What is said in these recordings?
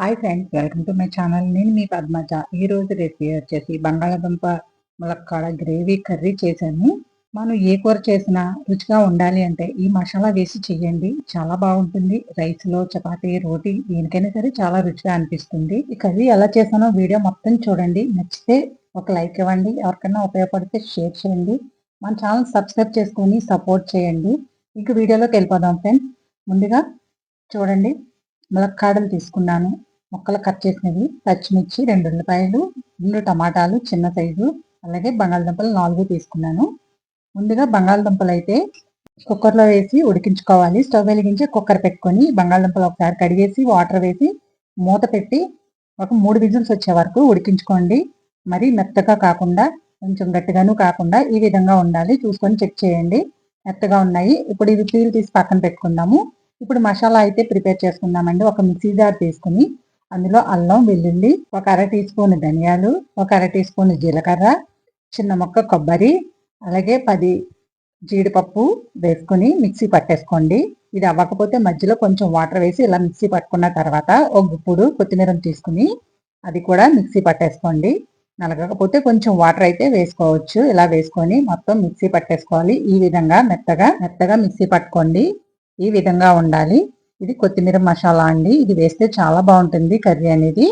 Hi friends welcome to my channel నేను మీ పద్మజ. ఈ రోజు రెసిపీ వచ్చేసి బంగాళాదుంప ములక్కాడ గ్రేవీ కర్రీ చేశాను. మనం ఏ కూర చేసినా రుచిగా ఉండాలి అంటే ఈ మసాలా వేసి చేయండి. చాలా బాగుంటుంది. రైస్లో చపాతీ రోటీ దేనికైనా సరే చాలా రుచిగా అనిపిస్తుంది. ఈ కర్రీ ఎలా చేసానో వీడియో మొత్తం చూడండి. నచ్చితే ఒక లైక్ ఇవ్వండి. ఎవరికైనా ఉపయోగపడితే షేర్ చేయండి. మన ఛానల్ సబ్స్క్రైబ్ చేసుకొని సపోర్ట్ చేయండి. ఇంక వీడియోలోకి వెళ్ళిపోదాం ఫ్రెండ్స్ ముందుగా చూడండి. ములక్కాడలు తీసుకున్నాను. ముక్కలు కట్ చేసినవి పచ్చిమిర్చి రెండు ఉల్లిపాయలు రెండు టమాటాలు చిన్న సైజు అలాగే బంగాళదుంపలు నాలుగు తీసుకున్నాను. ముందుగా బంగాళదుంపలు అయితే కుక్కర్లో వేసి ఉడికించుకోవాలి. స్టవ్ వెలిగించి కుక్కర్ పెట్టుకొని బంగాళదుంపలు ఒకసారి కడిగేసి వాటర్ వేసి మూత పెట్టి ఒక మూడు విజిల్స్ వచ్చే వరకు ఉడికించుకోండి. మరి మెత్తగా కాకుండా కొంచెం గట్టిగాను కాకుండా ఈ విధంగా ఉండాలి. చూసుకొని చెక్ చేయండి. మెత్తగా ఉన్నాయి. ఇప్పుడు ఇవి పీల్ తీసి పక్కన పెట్టుకుందాము. ఇప్పుడు మసాలా అయితే ప్రిపేర్ చేసుకుందామండి. ఒక మిక్సీ జార్ తీసుకుని అందులో అల్లం వెల్లుల్లి ఒక అర టీ స్పూన్ ధనియాలు ఒక అర టీ స్పూన్ జీలకర్ర చిన్న మొక్క కొబ్బరి అలాగే పది జీడిపప్పు వేసుకుని మిక్సీ పట్టేసుకోండి. ఇది అవ్వకపోతే మధ్యలో కొంచెం వాటర్ వేసి ఇలా మిక్సీ పట్టుకున్న తర్వాత ఒక గుప్పుడు కొత్తిమీర తీసుకుని అది కూడా మిక్సీ పట్టేసుకోండి. నలగకపోతే కొంచెం వాటర్ అయితే వేసుకోవచ్చు. ఇలా వేసుకొని మొత్తం మిక్సీ పట్టేసుకోవాలి. ఈ విధంగా మెత్తగా మెత్తగా మిక్సీ పట్టుకోండి. ఈ విధంగా ఉండాలి. ఇది కొత్తిమీర మసాలా అండి. ఇది వేస్తే చాలా బాగుంటుంది కర్రీ అనేది.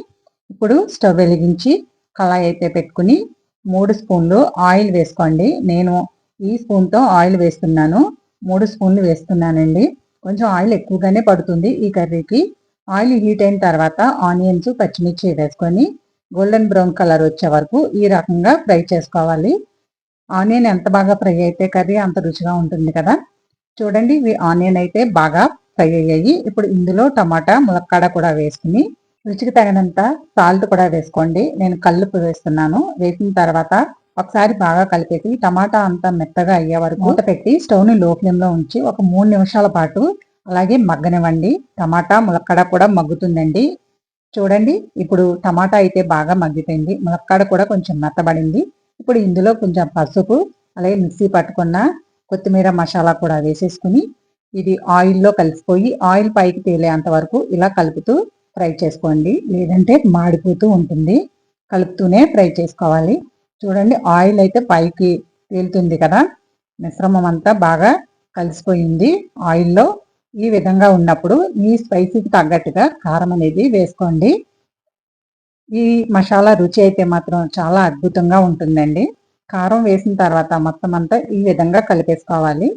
ఇప్పుడు స్టవ్ వెలిగించి కళాయి అయితే పెట్టుకుని మూడు స్పూన్లు ఆయిల్ వేసుకోండి. నేను ఈ స్పూన్తో ఆయిల్ వేస్తున్నాను. మూడు స్పూన్లు వేస్తున్నానండి. కొంచెం ఆయిల్ ఎక్కువగానే పడుతుంది ఈ కర్రీకి. ఆయిల్ హీట్ అయిన తర్వాత ఆనియన్స్ పచ్చిమిర్చి వేసుకొని గోల్డెన్ బ్రౌన్ కలర్ వచ్చే వరకు ఈ రకంగా ఫ్రై చేసుకోవాలి. ఆనియన్ ఎంత బాగా ఫ్రై అయితే కర్రీ అంత రుచిగా ఉంటుంది కదా. చూడండి ఆనియన్ అయితే బాగా ఫ్రై అయ్యాయి ఇప్పుడు ఇందులో టమాటా ములక్కాడ కూడా వేసుకుని రుచికి తగినంత సాల్ట్ కూడా వేసుకోండి. నేను కల్లుపు వేస్తున్నాను. వేసిన తర్వాత ఒకసారి బాగా కలిపేసి టమాటా అంతా మెత్తగా అయ్యే వరకు మూత పెట్టి స్టవ్ని లో ఫ్లేమ్లో ఉంచి ఒక మూడు నిమిషాల పాటు అలాగే మగ్గనివ్వండి. టమాటా ములక్కాడ కూడా మగ్గుతుందండి. చూడండి ఇప్పుడు టమాటా అయితే బాగా మగ్గిపోయింది. ములక్కాడ కూడా కొంచెం మెత్తబడింది. ఇప్పుడు ఇందులో కొంచెం పసుపు అలాగే మిక్సీ పట్టుకున్న కొత్తిమీర మసాలా కూడా వేసేసుకుని ఇది ఆయిల్లో కలిసిపోయి ఆయిల్ పైకి తేలేంత వరకు ఇలా కలుపుతూ ఫ్రై చేసుకోండి. లేదంటే మాడిపోతూ ఉంటుంది. కలుపుతూనే ఫ్రై చేసుకోవాలి. చూడండి ఆయిల్ అయితే పైకి తేలుతుంది కదా. మిశ్రమం అంతా బాగా కలిసిపోయింది ఆయిల్లో ఈ విధంగా ఉన్నప్పుడు మీ స్పైసీకి తగ్గట్టుగా కారం అనేది వేసుకోండి. ఈ మసాలా రుచి అయితే మాత్రం చాలా అద్భుతంగా ఉంటుందండి. కారం వేసిన తర్వాత మొత్తం అంతా ఈ విధంగా కలిపేసుకోవాలి.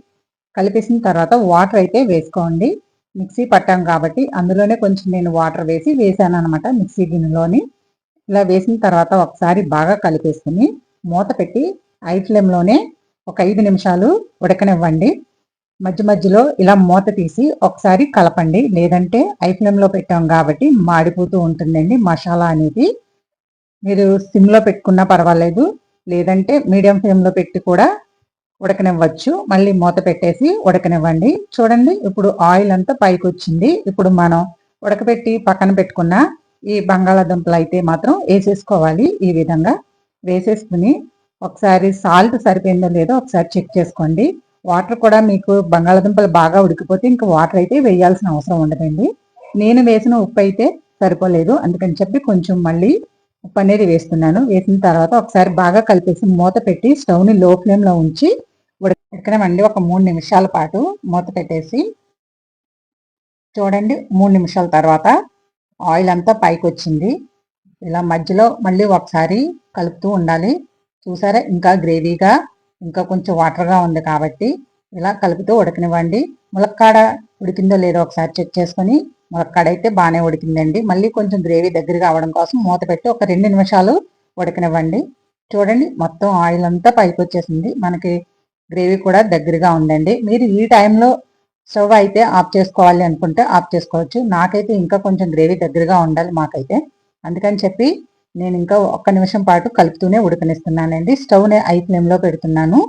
కలిపేసిన తర్వాత వాటర్ అయితే వేసుకోండి. మిక్సీ పట్టాం కాబట్టి అందులోనే కొంచెం నేను వాటర్ వేసి వేసాను అనమాట మిక్సీ గిన్నెలోని. ఇలా వేసిన తర్వాత ఒకసారి బాగా కలిపేసుకుని మూత పెట్టి ఐ ఫ్లేమ్లోనే ఒక ఐదు నిమిషాలు ఉడకనివ్వండి. మధ్య మధ్యలో ఇలా మూత తీసి ఒకసారి కలపండి. లేదంటే ఐ ఫ్లేమ్లో పెట్టాం కాబట్టి మాడిపోతూ ఉంటుందండి మసాలా అనేది. మీరు సిమ్లో పెట్టుకున్నా పర్వాలేదు. లేదంటే మీడియం ఫ్లేమ్లో పెట్టి కూడా ఉడకనివ్వచ్చు. మళ్ళీ మూత పెట్టేసి ఉడకనివ్వండి. చూడండి ఇప్పుడు ఆయిల్ అంతా పైకి వచ్చింది ఇప్పుడు మనం ఉడకబెట్టి పక్కన పెట్టుకున్న ఈ బంగాళాదుంపలు అయితే మాత్రం వేసేసుకోవాలి ఈ విధంగా. వేసేసుకుని ఒకసారి సాల్ట్ సరిపోయిందో లేదో ఒకసారి చెక్ చేసుకోండి. వాటర్ కూడా మీకు బంగాళాదుంపలు బాగా ఉడికిపోతే ఇంకా వాటర్ అయితే వేయాల్సిన అవసరం ఉండదండి. నేను వేసిన ఉప్పు అయితే సరిపోలేదు. అందుకని చెప్పి కొంచెం మళ్ళీ ఉప్పు అనేది వేస్తున్నాను. వేసిన తర్వాత ఒకసారి బాగా కలిపేసి మూత పెట్టి స్టవ్ని లో ఫ్లేమ్లో ఉంచి ఉడకనివ్వండి ఒక మూడు నిమిషాల పాటు మూత పెట్టేసి చూడండి మూడు నిమిషాల తర్వాత ఆయిల్ అంతా పైకి వచ్చింది. ఇలా మధ్యలో మళ్ళీ ఒకసారి కలుపుతూ ఉండాలి. చూసారా? ఇంకా గ్రేవీగా ఇంకా కొంచెం వాటర్గా ఉంది కాబట్టి ఇలా కలుపుతూ ఉడకనివ్వండి. ములక్కాడ ఉడికిందో లేదో ఒకసారి చెక్ చేసుకొని ములక్కాడ అయితే బాగానే ఉడికిందండి. మళ్ళీ కొంచెం గ్రేవీ దగ్గరగా అవడం కోసం మూత పెట్టి ఒక రెండు నిమిషాలు ఉడకనివ్వండి. చూడండి మొత్తం ఆయిల్ అంతా పైకి వచ్చేసింది. మనకి గ్రేవీ కూడా దగ్గరగా ఉండండి. మీరు ఈ టైంలో స్టవ్ అయితే ఆఫ్ చేసుకోవాలి అనుకుంటే ఆఫ్ చేసుకోవచ్చు. నాకైతే ఇంకా కొంచెం గ్రేవీ దగ్గరగా ఉండాలి మాకైతే. అందుకని చెప్పి నేను ఇంకా ఒక్క నిమిషం పాటు కలుపుతూనే ఉడకనిస్తున్నానండి. స్టవ్ని ఐ ఫ్లేమ్లో పెడుతున్నాను.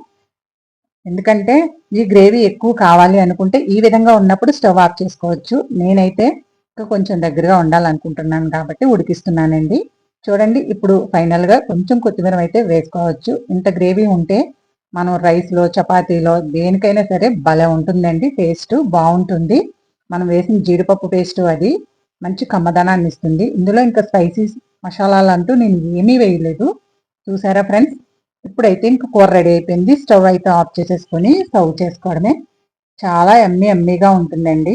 ఎందుకంటే ఈ గ్రేవీ ఎక్కువ కావాలి అనుకుంటే ఈ విధంగా ఉన్నప్పుడు స్టవ్ ఆఫ్ చేసుకోవచ్చు. నేనైతే ఇంకా కొంచెం దగ్గరగా ఉండాలనుకుంటున్నాను కాబట్టి ఉడికిస్తున్నానండి. చూడండి ఇప్పుడు ఫైనల్గా కొంచెం కొత్తిమీర అయితే వేసుకోవచ్చు. ఇంత గ్రేవీ ఉంటే మనం రైస్లో చపాతీలో దేనికైనా సరే భలే ఉంటుందండి. టేస్ట్ బాగుంటుంది. మనం వేసిన జీడిపప్పు పేస్ట్ అది మంచి కమ్మదనాన్ని ఇస్తుంది. ఇందులో ఇంకా స్పైసీస్ మసాలాలు అంటూ నేను ఏమీ వేయలేదు. చూసారా ఫ్రెండ్స్? ఇప్పుడైతే ఇంకా కూర రెడీ అయిపోయింది. స్టవ్ అయితే ఆఫ్ చేసేసుకొని సర్వ్ చేసుకోవడమే. చాలా ఎమ్మి ఎమ్మిగా ఉంటుందండి.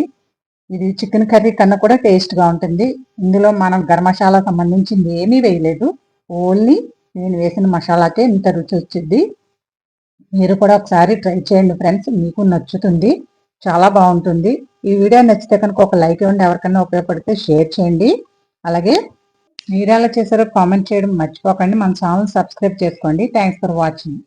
ఇది చికెన్ కర్రీ కన్నా కూడా టేస్ట్గా ఉంటుంది. ఇందులో మనం గరం మసాలా సంబంధించింది ఏమీ వేయలేదు. ఓన్లీ నేను వేసిన మసాలాకే ఇంత రుచి వచ్చింది. మీరు కూడా ఒకసారి ట్రై చేయండి ఫ్రెండ్స్. మీకు నచ్చుతుంది. చాలా బాగుంటుంది. ఈ వీడియో నచ్చితే కనుక ఒక లైక్ ఇవ్వండి. ఎవరికైనా ఉపయోగపడితే షేర్ చేయండి. అలాగే మీరు ఎలా చేశారో కామెంట్ చేయడం మర్చిపోకండి. మన ఛానల్ సబ్స్క్రైబ్ చేసుకోండి. Thanks for watching